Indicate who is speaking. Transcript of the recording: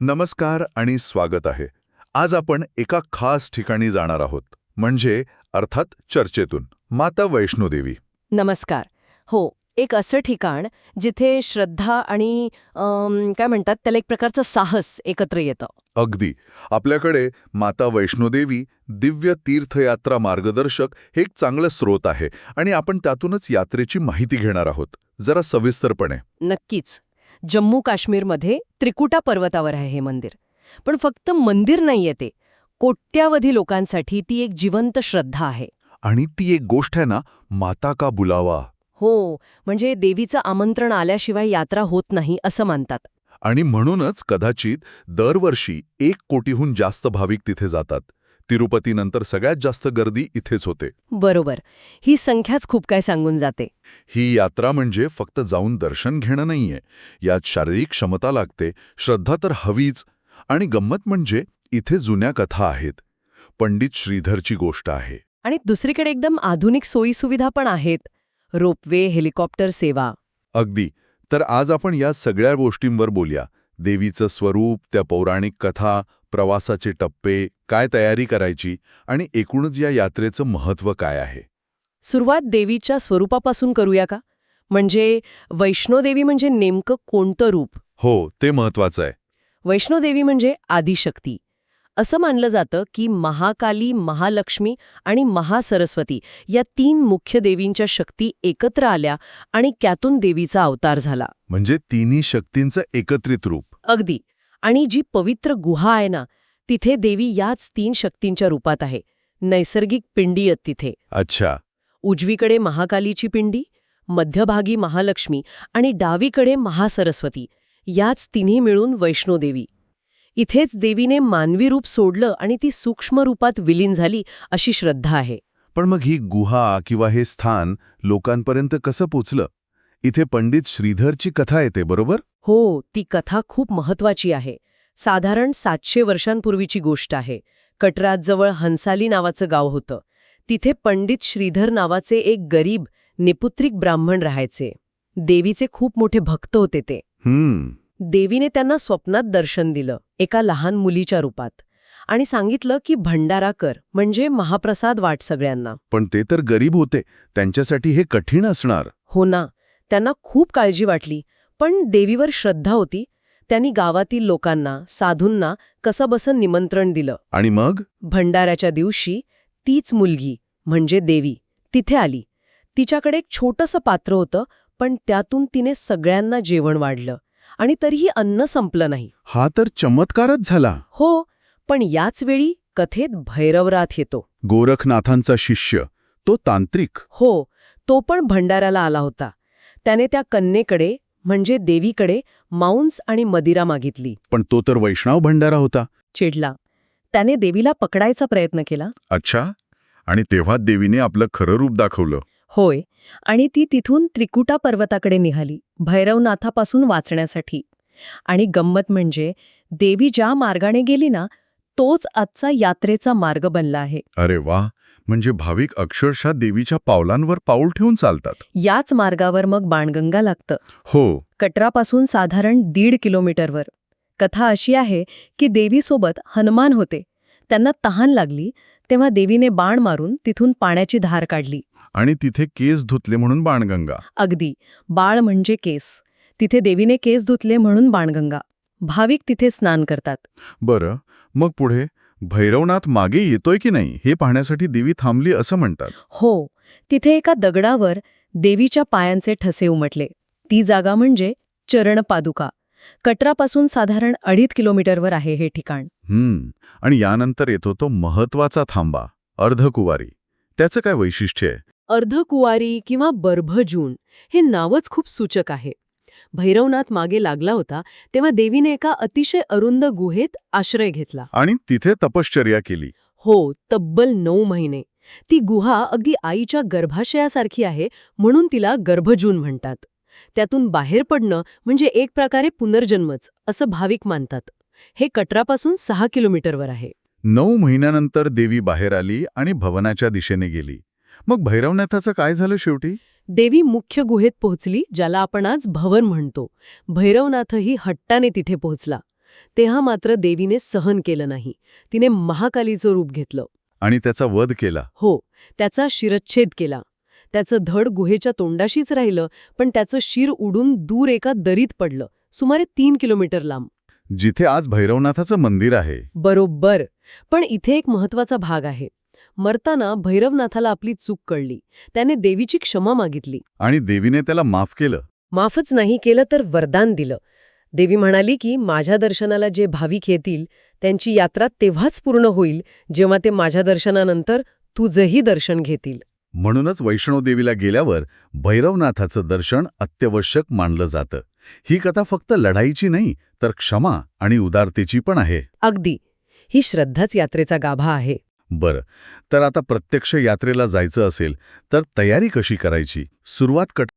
Speaker 1: नमस्कार आणि स्वागत आहे. आज आपण एका खास ठिकाणी जाणार आहोत म्हणजे अर्थात चर्चेतून. माता वैष्णोदेवी
Speaker 2: नमस्कार. हो एक असं ठिकाण जिथे श्रद्धा आणि अम, काय म्हणतात त्याला एक प्रकारचं साहस एकत्र येतं.
Speaker 1: अगदी. आपल्याकडे माता वैष्णोदेवी दिव्य तीर्थयात्रा मार्गदर्शक हे एक चांगलं स्रोत आहे आणि आपण त्यातूनच यात्रेची माहिती घेणार आहोत. जरा सविस्तरपणे.
Speaker 2: नक्कीच. जम्मू काश्मीरमध्ये त्रिकुटा पर्वतावर आहे हे मंदिर. पण फक्त मंदिर नाहीये ते. कोट्यावधी लोकांसाठी ती एक जिवंत श्रद्धा आहे.
Speaker 1: आणि ती एक गोष्ट आहे ना माता का बुलावा?
Speaker 2: हो म्हणजे देवीचं आमंत्रण आल्याशिवाय यात्रा होत नाही असं मानतात.
Speaker 1: आणि म्हणूनच कदाचित दरवर्षी एक कोटीहून जास्त भाविक तिथे जातात. तिरुपतीनंतर सगळ्यात जास्त गर्दी इथेच होते.
Speaker 2: बरोबर. ही संख्याच खूप काय सांगून जाते.
Speaker 1: ही यात्रा म्हणजे फक्त जाऊन दर्शन घेणं नाहीये. यात शारीरिक क्षमता लागते श्रद्धा तर हवीच आणि गंमत म्हणजे इथे जुन्या कथा आहेत. पंडित श्रीधरची गोष्ट आहे.
Speaker 2: आणि दुसरीकडे एकदम आधुनिक सोयीसुविधा पण आहेत. रोपवे हेलिकॉप्टर सेवा.
Speaker 1: अगदी. तर आज आपण या सगळ्या गोष्टींवर बोलूया. देवीचं स्वरूप त्या पौराणिक कथा प्रवासाचे टप्पे काय तयारी करायची आणि एकूणच या यात्रेचं महत्त्व काय आहे?
Speaker 2: सुरुवात देवीच्या स्वरूपापासून करूया का? म्हणजे वैष्णोदेवी म्हणजे नेमकं कोणतं रूप?
Speaker 1: हो ते महत्वाचं आहे.
Speaker 2: वैष्णोदेवी म्हणजे आदिशक्ती. असं मानलं जातं की महाकाली महालक्ष्मी आणि महासरस्वती या तीन मुख्य देवींच्या शक्ती एकत्र आल्या आणि त्यातून देवीचा अवतार झाला.
Speaker 1: म्हणजे तिन्ही शक्तींचं एकत्रित रूप.
Speaker 2: अगदी. आणि जी पवित्र गुहा आहे ना तिथे देवी याच तीन शक्तींच्या रूपात आहे. नैसर्गिक पिंडी आहेत तिथे.
Speaker 1: अच्छा.
Speaker 2: उजवीकडे महाकालीची पिंडी मध्यभागी महालक्ष्मी आणि डावीकडे महासरस्वती. याच तिन्ही मिळून वैष्णोदेवी इथेच देवीने मानवी रूप सोडलं आणि ती सूक्ष्म रूपात विलीन झाली अशी श्रद्धा आहे.
Speaker 1: पण मग ही गुहा किंवा हे स्थान लोकांपर्यंत कसं पोचलं? इथे पंडित श्रीधरची कथा येते बरोबर?
Speaker 2: हो ती कथा खूप महत्वाची आहे. साधारण सातशे वर्षांपूर्वीची गोष्ट आहे. कटराजजवळ हंसाली नावाचं गाव होतं. तिथे पंडित श्रीधर नावाचे एक गरीब निपुत्रिक ब्राह्मण राहायचे. देवीचे खूप मोठे भक्त होते ते.
Speaker 1: हम्म.
Speaker 2: देवीने त्यांना स्वप्नात दर्शन दिलं एका लहान मुलीच्या रूपात. आणि सांगितलं की भंडारा कर म्हणजे महाप्रसाद वाट सगळ्यांना.
Speaker 1: पण ते तर गरीब होते त्यांच्यासाठी हे कठीण असणार.
Speaker 2: हो ना त्यांना खूप काळजी वाटली. पण देवीवर श्रद्धा होती. त्यांनी गावातील लोकांना साधूंना कसंबसं निमंत्रण दिलं.
Speaker 1: आणि मग?
Speaker 2: भंडाऱ्याच्या दिवशी तीच मुलगी म्हणजे देवी तिथे आली. तिच्याकडे एक छोटंसं पात्र होतं पण त्यातून तिने सगळ्यांना जेवण वाढलं. आणि तरीही अन्न संपलं नाही.
Speaker 1: हा तर चमत्कारच झाला.
Speaker 2: हो पण याच वेळी कथेत भैरवराथ येतो.
Speaker 1: गोरखनाथांचा शिष्य तो तांत्रिक.
Speaker 2: हो तो पण भंडाऱ्याला आला होता. त्याने त्या कन्येकडे म्हणजे देवीकडे मांस आणि मदिरा मागितली.
Speaker 1: पण तो तर वैष्णव भंडारा होता.
Speaker 2: चिडला. त्याने देवीला पकडायचा प्रयत्न केला.
Speaker 1: अच्छा. आणि तेव्हा देवीने आपलं खरं रूप दाखवलं.
Speaker 2: होय. आणि ती तिथून त्रिकुटा पर्वताकडे निघाली भैरवनाथापासून वाचण्यासाठी. आणि गंमत म्हणजे देवी ज्या मार्गाने गेली ना तोच आजचा यात्रेचा मार्ग बनला आहे.
Speaker 1: अरे वा. म्हणजे भाविक अक्षरशः देवीच्या पावलांवर पाऊल ठेवून चालतात.
Speaker 2: याच मार्गावर मग बाणगंगा लागतं.
Speaker 1: हो.
Speaker 2: कटरापासून साधारण दीड किलोमीटरवर. कथा अशी आहे की देवीसोबत हनुमान होते. त्यांना तहान लागली तेव्हा देवीने बाण मारून तिथून पाण्याची धार काढली.
Speaker 1: आणि तिथे केस धुतले म्हणून बाणगंगा.
Speaker 2: अगदी. बाळ म्हणजे केस. तिथे देवीने केस धुतले म्हणून बाणगंगा. भाविक तिथे स्नान करतात.
Speaker 1: बरं. मग पुढे? भैरवनाथ मागे येतोय की नाही हे पाहण्यासाठी देवी थांबली असं म्हणतात.
Speaker 2: हो तिथे एका दगडावर देवीच्या पायांचे ठसे उमटले. ती जागा म्हणजे चरणपादुका. कटरापासून साधारण अडीच किलोमीटरवर आहे हे ठिकाण.
Speaker 1: हम्म आणि यानंतर येतो तो महत्त्वाचा थांबा अर्धकुवारी. त्याचं काय वैशिष्ट्य आहे?
Speaker 2: अर्धकुवारी किंवा बर्भजून हे नावच खूप सूचक आहे. भैरवनाथ मागे लागला होता तेव्हा देवीने एका अतिशय अरुंद गुहेत आश्रय घेतला.
Speaker 1: आणि तिथे तपश्चर्या केली.
Speaker 2: हो तब्बल नऊ महिने. ती गुहा अगदी आईच्या गर्भाशयासारखी आहे म्हणून तिला गर्भजून म्हणतात. त्यातून बाहेर पडणं म्हणजे एक प्रकारे पुनर्जन्मच असं भाविक मानतात. हे कटरापासून सहा किलोमीटरवर आहे.
Speaker 1: नऊ महिन्यानंतर देवी बाहेर आली आणि भवनाच्या दिशेने गेली. मग भैरवनाथाचं काय झालं शेवटी?
Speaker 2: देवी मुख्य गुहेत पोहोचली ज्याला आपण आज भवन म्हणतो. भैरवनाथही हट्टाने तिथे पोहोचला. तेव्हा मात्र देवीने सहन केलं नाही. तिने महाकालीचं रूप घेतलं.
Speaker 1: आणि त्याचा वध केला.
Speaker 2: हो त्याचा शिरच्छेद केला. त्याचं धड गुहेच्या तोंडाशीच राहिलं पण त्याचं शिर उडून दूर एका दरीत पडलं सुमारे तीन किलोमीटर लांब.
Speaker 1: जिथे आज भैरवनाथाचं मंदिर आहे.
Speaker 2: बरोबर. पण इथे एक महत्त्वाचा भाग आहे. मरताना भैरवनाथाला आपली चूक कळली. त्याने देवीची क्षमा मागितली.
Speaker 1: आणि देवीने त्याला माफ केलं.
Speaker 2: माफच नाही केलं तर वरदान दिलं. देवी म्हणाली की माझ्या दर्शनाला जे भाविक येतील त्यांची यात्रा तेव्हाच पूर्ण होईल जेव्हा ते माझ्या दर्शनानंतर तुझंही दर्शन घेतील.
Speaker 1: म्हणूनच वैष्णोदेवीला गेल्यावर भैरवनाथाचं दर्शन अत्यावश्यक मानलं जातं. ही कथा फक्त लढाईची नाही तर क्षमा आणि उदारतेची पण आहे.
Speaker 2: अगदी. ही श्रद्धाच यात्रेचा गाभा आहे.
Speaker 1: बरं. तर आता प्रत्यक्ष यात्रेला जायचं असेल तर तयारी कशी करायची? सुरुवात कट